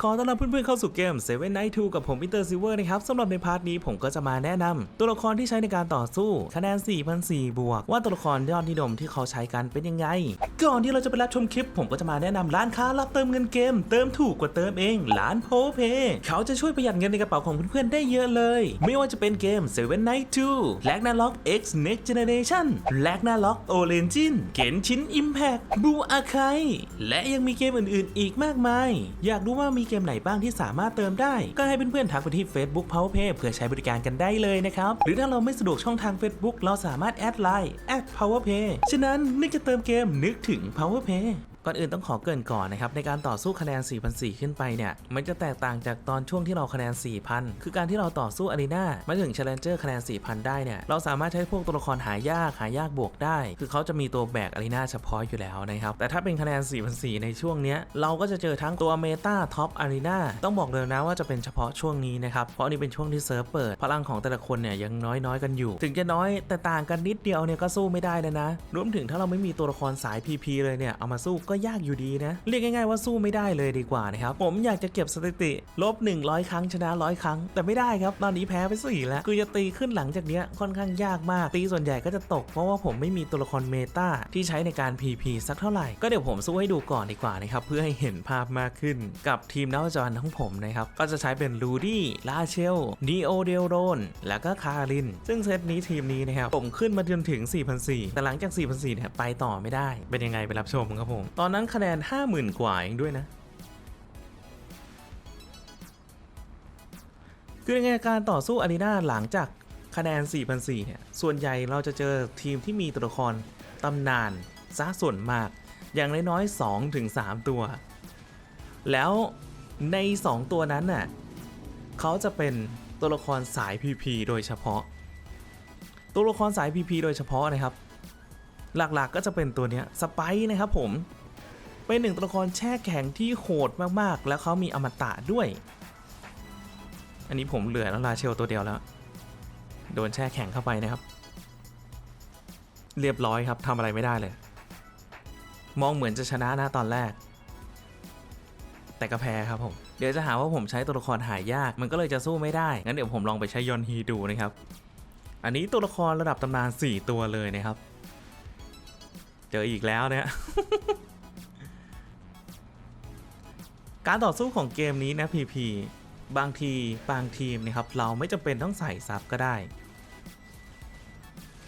ขอต้อนรับเพื่อนๆเข้าสู่เกม Seven Night 2 กับผมอินเตอร์ซิเวอร์นะครับสำหรับในพาร์ทนี้ผมก็จะมาแนะนำตัวละครที่ใช้ในการต่อสู้ คะแนน 4,004 บวก ว่าตัวละครยอดนิยมที่เขาใช้กันเป็นยังไง ก่อนที่เราจะไปรับชมคลิป ผมก็จะมาแนะนำร้านค้ารับเติมเงินเกม เติมถูกกว่าเติมเองร้านโพเพเขาจะช่วยประหยัดเงินในกระเป๋าของเพื่อนๆได้เยอะเลย ไม่ว่าจะเป็นเกม Seven Night 2 Ragnarok X Next Generation Ragnarok Origin Genshin Impact Blue Archive และยังมีเกมอื่นๆ อีกมากมาย อยากรู้ว่ามีเกมไหนบ้างที่สามารถเติมได้ ก็ให้เพื่อนๆทักไปที่ Facebook PowerPay เพื่อใช้บริการกันได้เลยนะครับ หรือถ้าเราไม่สะดวกช่องทาง Facebook เราสามารถแอดไลน์ @PowerPay ฉะนั้นนึกจะเติมเกมนึกถึง PowerPay ก่อนอื่นต้องขอเกินก่อนนะครับในการต่อสู้คะแนน 4,004 ขึ้นไปเนี่ยมันจะแตกต่างจากตอนช่วงที่เราคะแนน 4,000 คือการที่เราต่อสู้อารีนามาถึง Challenger คะแนน 4,000 ได้เนี่ยเราสามารถใช้พวกตัวละครหายากหายากบวกได้ คือเขาจะมีตัวแบกอารีนาเฉพาะอยู่แล้วนะครับแต่ถ้าเป็นคะแนน 4,004 ในช่วงเนี้ยเราก็จะเจอทั้งตัวเมตาท็อปอารีนาต้องบอกเลยนะว่าจะเป็นเฉพาะช่วงนี้นะครับเพราะนนี้เป็นช่วงที่เซิร์ฟเปิดพลังของแต่ละคนเนี่ยยังน้อยๆกันอยู่ ถึงจะน้อยแต่ต่างกันนิดเดียวเนี่ยก็สู้ไม่ได้เลยนะรวมถึงถ้าเราไม่มีตัวละครสาย PP เลยเนี่ยเอามาสู้ก็ยากอยู่ดีนะ เรียกง่ายๆว่าสู้ไม่ได้เลยดีกว่านะครับ ผมอยากจะเก็บสถิติ ลบ 100 ครั้งชนะ 100 ครั้ง แต่ไม่ได้ครับ ตอนนี้แพ้ไป4แล้ว คือจะตีขึ้นหลังจากเนี้ยค่อนข้างยากมาก ตีส่วนใหญ่ก็จะตก เพราะว่าผมไม่มีตัวละครเมตาที่ใช้ในการ PP สักเท่าไหร่ ก็เดี๋ยวผมสู้ให้ดูก่อนดีกว่านะครับ เพื่อให้เห็นภาพมากขึ้น กับทีมนักจรของผมนะครับ ก็จะใช้เป็นลูดี้ลาเชลดีโอเดลโรนแล้วก็คาริน ซึ่งเซตนี้ทีมนี้นะครับผมขึ้นมาจนถึง4,400แต่หลังจาก4,400เนี่ยไปต่อไม่ได้ เป็นยังไงไปรับชมครับผมตอนนั้นคะแนน 50,000 กว่าเองด้วยนะ คือในการต่อสู้อารีนาหลังจากคะแนน4,400เนี่ย ส่วนใหญ่เราจะเจอทีมที่มีตัวละครตำนานซะส่วนมาก อย่างน้อยๆ2ถึง3ตัว แล้วใน 2 ตัวนั้นน่ะเขาจะเป็นตัวละครสาย PP โดยเฉพาะ ตัวละครสาย PP โดยเฉพาะนะครับ หลักๆก็จะเป็นตัวเนี้ยสไปซ์นะครับผม เป็นหนึ่งตัวละครแช่แข็งที่โหดมากๆ แล้วเขามีอมตะด้วย อันนี้ผมเหลือแล้วลาเชลตัวเดียวแล้ว โดนแช่แข็งเข้าไปนะครับ เรียบร้อยครับทำอะไรไม่ได้เลย มองเหมือนจะชนะนะตอนแรก แต่ก็แพ้ครับผม เดี๋ยวจะหาว่าผมใช้ตัวละครหายาก มันก็เลยจะสู้ไม่ได้ งั้นเดี๋ยวผมลองไปใช้ยอนฮีดูนะครับ อันนี้ตัวละครระดับตำนาน 4 ตัวเลยนะครับ เจออีกแล้วเนี่ย การต่อสู้ของเกมนี้นะพีพีบางทีบางทีมนะครับเราไม่จำเป็นต้องใส่ซับก็ได้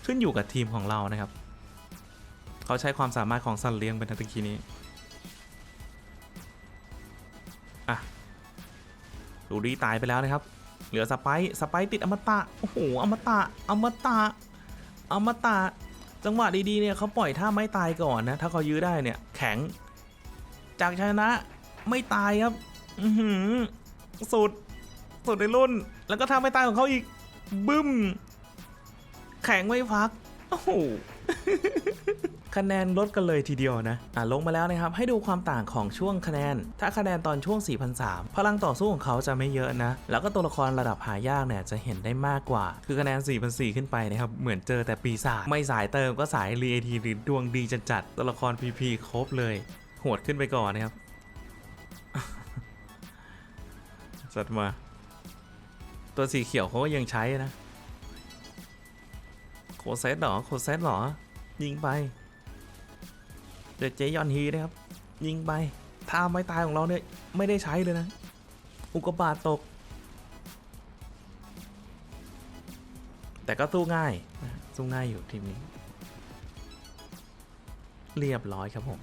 ขึ้นอยู่กับทีมของเรานะครับ เขาใช้ความสามารถของสัตว์เลี้ยงเป็นทัตะกี้นี้อะดูดีตายไปแล้วนะครับ เหลือสไปซ์สไปซ์ติดอมตะโอ้โหอมตะอมตะอมตะจังหวะดีๆเนี่ยเขาปล่อยท่าไม่ตายก่อนนะ ถ้าเขายื้อได้เนี่ยแข็ง จากชนะ ไม่ตายครับ อือหือสุด สุดในรุ่น แล้วก็ท่าไม่ตายของเขาอีก บึ้ม แข็งไม่พัก โอ้โห คะแนนลดกันเลยทีเดียวนะ อะลงมาแล้วนะครับ ให้ดูความต่างของช่วงคะแนน ถ้าคะแนนตอนช่วง 4,003 พลังต่อสู้ของเขาจะไม่เยอะนะ แล้วก็ตัวละครระดับหายากเนี่ยจะเห็นได้มากกว่า คือคะแนน 4,004 ขึ้นไปนะครับ เหมือนเจอแต่ปีศาจ ไม่สายเติมก็สายรีเอทีหรือดวงดีจัดๆตัวละคร PP ครบเลย โหดขึ้นไปก่อนนะครับ จัดมา ตัวสีเขียวเขาก็ยังใช้นะ โคเซตหรอ โคเซตหรอ ยิงไป เดี๋ยวเจยอนฮีนะครับ ยิงไปท่าไม้ตายของเราเนี่ย ไม่ได้ใช้เลยนะ อุกกาบาตตก แต่ก็สู้ง่าย สู้ง่ายอยู่ทีมนี้ เรียบร้อยครับผม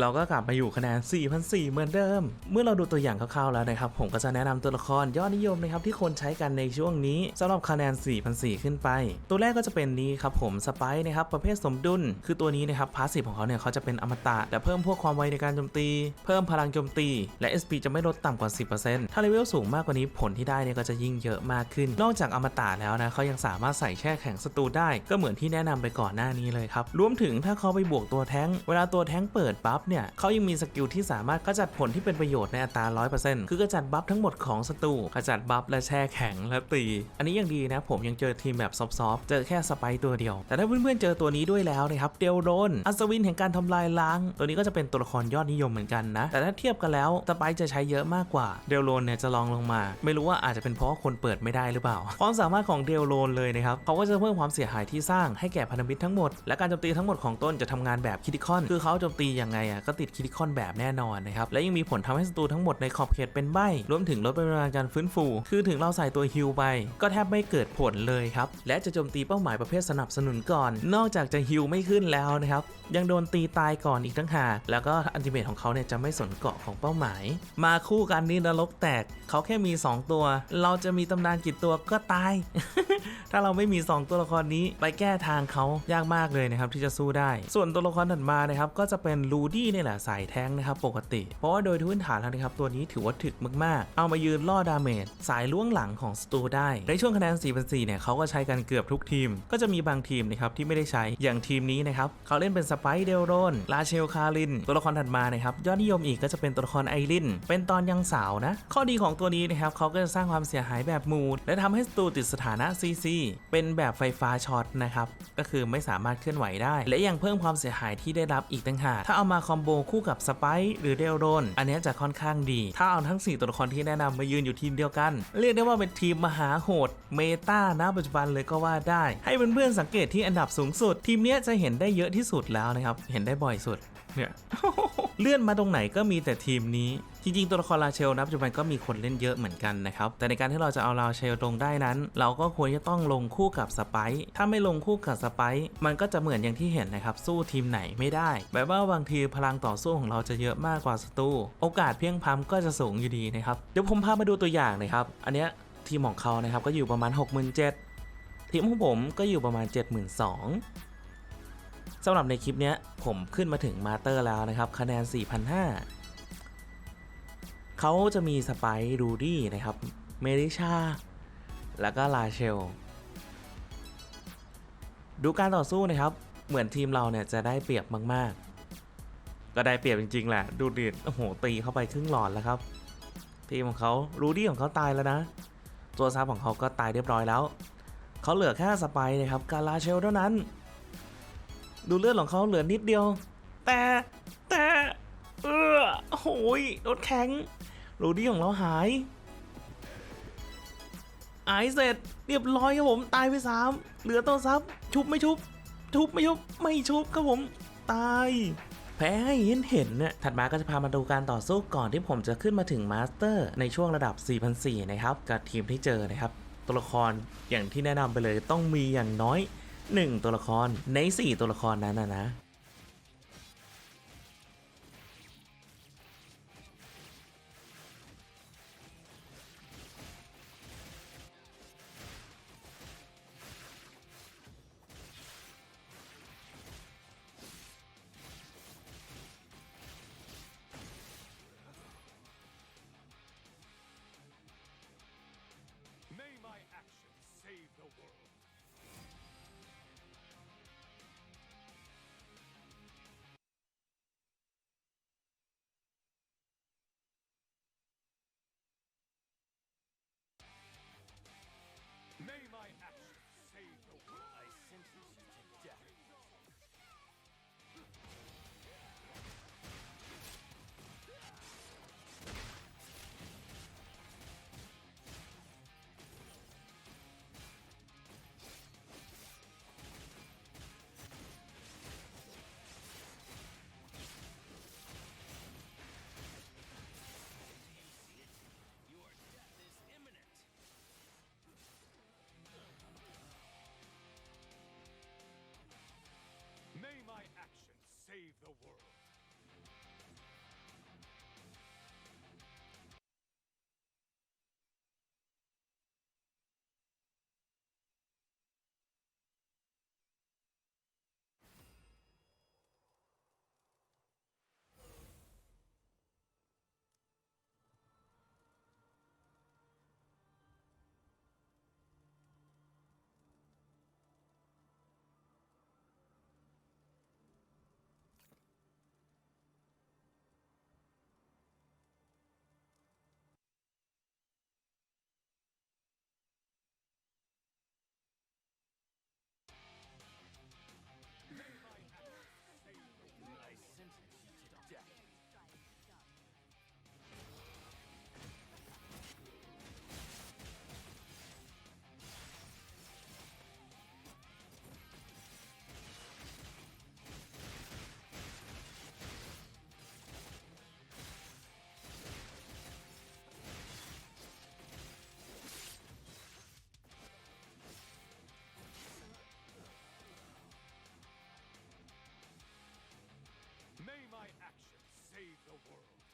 เราก็กลับมาอยู่คะแนน4,004เหมือนเดิม เมื่อเราดูตัวอย่างคร่าวๆแล้วนะครับ ผมก็จะแนะนำตัวละครยอดนิยมนะครับที่คนใช้กันในช่วงนี้สำหรับคะแนน4,004ขึ้นไป ตัวแรกก็จะเป็นนี้ครับผมสไปซ์นะครับประเภทสมดุล คือตัวนี้นะครับพาสซีฟของเขาเนี่ยเขาจะเป็นอมตะแต่เพิ่มพวกความไวในการโจมตี เพิ่มพลังโจมตี และ SP จะไม่ลดต่ำกว่า 10%ถ้าเลเวลสูงมากกว่านี้ผลที่ได้เนี่ยก็จะยิ่งเยอะมากขึ้น นอกจากอมตะแล้วนะเขายังสามารถใส่แช่แข็งศัตรูได้ ก็เหมือนที่แนะนำไปก่อนหน้านี้เลยครับรวมถึงถ้าเขาไปบวกตัวแท้งเวลาตัวแท้งเปิดปั๊บเนี่ยเขายังมีสกิลที่สามารถกระจัดผลที่เป็นประโยชน์ในอัตรา 100%คือกระจัดบัฟทั้งหมดของศัตรูกระจัดบัฟและแช่แข็งและตี อันนี้ยังดีนะผมยังเจอทีมแบบซอฟๆเจอแค่สไปตัวเดียว แต่ถ้าเพื่อนๆเจอตัวนี้ด้วยแล้วนะครับเดลโรนอัศวินแห่งการทำลายล้าง ตัวนี้ก็จะเป็นตัวละครยอดนิยมเหมือนกันนะ แต่ถ้าเทียบกันแล้วสไปจะใช้เยอะมากกว่าเดลโรนเนี่ยจะลองลงมา ไม่รู้ว่าอาจจะเป็นเพราะคนเปิดไม่ได้หรือเปล่า ความสามารถของเดลโรนเลยนะครับเขาก็จะเพิ่มความเสียหายที่สร้างให้แก่พันธมิตรทั้งหมด และการโจมตีทั้งหมดของต้นจะทำงานแบบคิติคอน คือเขาโจมตียังไงอะก็ติดคิติคอนแบบแน่นอนนะครับและยังมีผลทำให้ศัตรูทั้งหมดในขอบเขตเป็นใบรวมถึงลดปริมาณการฟื้นฟู คือถึงเราใส่ตัวฮิลไป ก็แทบไม่เกิดผลเลยครับและจะโจมตีเป้าหมายประเภทสนับสนุนก่อน นอกจากจะฮิลไม่ขึ้นแล้วนะครับยังโดนตีตายก่อนอีกทั้งหากแล้วก็อันติเมทของเขาเนี่ยจะไม่สนเกาะของเป้าหมาย มาคู่กันนี่นรกแตกเขาแค่มี 2 ตัว เราจะมีตำนานกี่ตัวก็ตาย ถ้าเราไม่มี 2 ตัวละครนี้ไปแก้ทางเขายากมากเลยนะครับที่จะสู้ได้ ส่วนตัวละครถัดมานะครับก็จะเป็นลูดี้นี่แหละสายแท้งนะครับปกติ เพราะว่าโดยพื้นฐานแล้วนะครับตัวนี้ถือว่าถึกมากๆ เอามายืนล่อดาเมจสายล่วงหลังของสตูได้ ในช่วงคะแนน4 4เนี่ยเขาก็ใช้กันเกือบทุกทีม ก็จะมีบางทีมนะครับที่ไม่ได้ใช้อย่างทีมนี้นะครับเขาเล่นเป็นสไปเดลโรนลาเชลคาริน ตัวละครถัดมานะครับยอดนิยมอีกก็จะเป็นตัวละครไอรินเป็นตอนยังสาวนะ ข้อดีของตัวนี้นะครับเขาก็จะสร้างความเสียหายแบบมูดและทำให้สตูติดสถานะ CC เป็นแบบไฟฟ้าช็อตนะครับก็คือไม่สามารถเคลื่อนไหวได้ และยังเพิ่มความเสียหายที่ได้รับอีกต่างหากถ้าเอามาคอมโบคู่กับสไปหรือเดลโรนอันนี้จะค่อนข้างดี ถ้าเอาทั้ง 4 ตัวละครที่แนะนำมายืนอยู่ทีมเดียวกัน เรียกได้ว่าเป็นทีมมหาโหดเมตาณปัจจุบันเลยก็ว่าได้ ให้เพื่อนๆสังเกตที่อันดับสูงสุด ทีมนี้จะเห็นได้เยอะที่สุดแล้วนะครับ เห็นได้บ่อยสุด เนี่ย เลื่อนมาตรงไหนก็มีแต่ทีมนี้ จริงๆ ตัวละครลาเชลนะปัจจุบันก็มีคนเล่นเยอะเหมือนกันนะครับ แต่ในการที่เราจะเอาลาเชลลงได้นั้น เราก็ควรจะต้องลงคู่กับสไปซ์ถ้าไม่ลงคู่กับสไปซ์มันก็จะเหมือนอย่างที่เห็นนะครับ สู้ทีมไหนไม่ได้แบบว่าบางทีพลังต่อสู้ของเราจะเยอะมากกว่าศัตรูโอกาสเพียงพำก็จะสูงอยู่ดีนะครับเดี๋ยวผมพามาดูตัวอย่างนะครับอันเนี้ยทีมของเขานะครับก็อยู่ประมาณ 67,000ทีมของผมก็อยู่ประมาณ 72,000 สำหรับในคลิปนี้ผมขึ้นมาถึงมาสเตอร์แล้วนะครับ คะแนน 4,500เขาจะมีสไปร์รูดี้นะครับ เมริชา แล้วก็ลาเชล ดูการต่อสู้นะครับ เหมือนทีมเราเนี่ยจะได้เปรียบมาก ๆ ก็ได้เปรียบจริง ๆ แหละ ดูดิโอ้โห ตีเข้าไปครึ่งหลอดแล้วครับ ทีมของเขารูดี้ของเขาตายแล้วนะ ตัวซับของเขาก็ตายเรียบร้อยแล้ว เขาเหลือแค่สไปร์นะครับกับลาเชลเท่านั้น ดูเลือดของเขาเหลือนิดเดียว แต่แต่เออโหยรถแข็งรูดี้ของเราหายหายเสร็จเรียบร้อยครับผมตายไปสามเหลือตัวซับชุบไม่ชุบ ชุบไม่ชุบไม่ชุบครับผมตายแพ้ให้เห็นเห็นเนี่ยถัดมาก็จะพามาดูการต่อสู้ก่อนที่ผมจะขึ้นมาถึงมาสเตอร์ ในช่วงระดับ4,400นะครับ กับทีมที่เจอนะครับ ตัวละครอย่างที่แนะนำไปเลยต้องมีอย่างน้อย 1 ตัวละครใน 4 ตัวละครนั้นนะนะ save the world.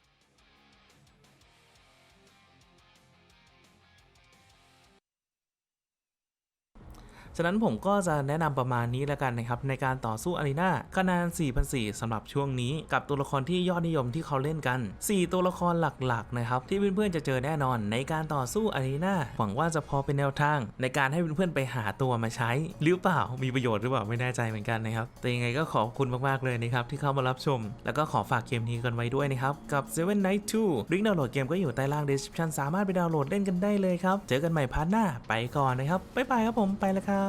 ฉะนั้นผมก็จะแนะนำประมาณนี้แล้วกันนะครับในการต่อสู้อารีนาคะแนน4,004สำหรับช่วงนี้ กับตัวละครที่ยอดนิยมที่เขาเล่นกัน 4 ตัวละครหลักๆนะครับที่เพื่อนๆจะเจอแน่นอนในการต่อสู้อารีนาหวังว่าจะพอเป็นแนวทาง ในการให้เพื่อนๆไปหาตัวมาใช้ หรือเปล่ามีประโยชน์หรือเปล่าไม่แน่ใจเหมือนกันนะครับแต่ยังไงก็ขอบคุณมากๆเลยนะครับที่เข้ามารับชม แล้วก็ขอฝากเกมนี้กันไว้ด้วยนะครับกับ Seven Night 2ลิงก์ดาวน์โหลดเกมก็อยู่ใต้ล่าง description สามารถไปดาวน์โหลดเล่นกันได้เลยครับเจอกันใหม่พาร์ทหน้าไปก่อนนะครับบ๊ายบายครับผมไปแล้วครับ